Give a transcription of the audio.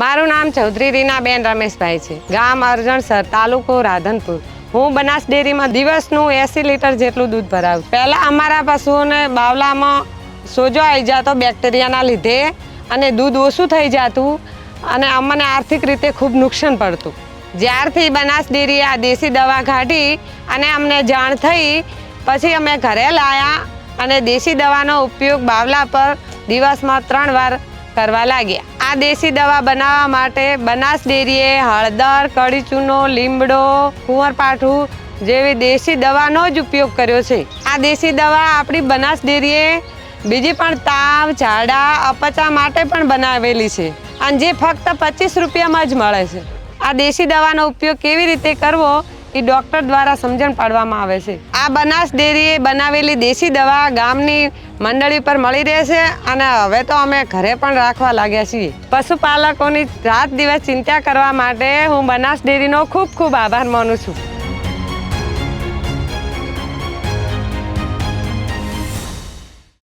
મારું નામ ચૌધરી રીનાબેન રમેશભાઈ છે. ગામ અરજણસર, તાલુકો રાધનપુર. હું બનાસ ડેરીમાં દિવસનું એસી લીટર જેટલું દૂધ ભરાવું. પહેલાં અમારા પશુઓને બાવલામાં સોજો આવી જતો બેક્ટેરિયાના લીધે અને દૂધ ઓછું થઈ જતું અને અમને આર્થિક રીતે ખૂબ નુકસાન પડતું. જ્યારથી બનાસ ડેરીએ આ દેશી દવા કાઢી અને અમને જાણ થઈ, પછી અમે ઘરે લાયા અને દેશી દવાનો ઉપયોગ બાવલા પર દિવસમાં ત્રણ વાર કરવા લાગ્યા. આ દેશી દવા બનાવવા માટે બનાસ ડેરીએ હળદર કડી ચૂનો લીમડો, કુંવરપાઠું જેવી દેશી દવાનો જ ઉપયોગ કર્યો છે. આ દેશી દવા આપણી બનાસ ડેરીએ બીજી પણ તાવ, ઝાડા, અપચા માટે પણ બનાવેલી છે અને જે ફક્ત પચીસ રૂપિયામાં જ મળે છે. આ દેશી દવાનો ઉપયોગ કેવી રીતે કરવો એ ડૉક્ટર દ્વારા સમજણ પાડવામાં આવે છે. આ બનાસ ડેરીએ બનાવેલી દેશી દવા ગામની મંડળી પર મળી રહેશે અને હવે તો અમે ઘરે પણ રાખવા લાગ્યા છીએ. પશુપાલકોની રાત દિવસ ચિંતા કરવા માટે હું બનાસ ડેરીનો ખૂબ ખૂબ આભાર માનું છું.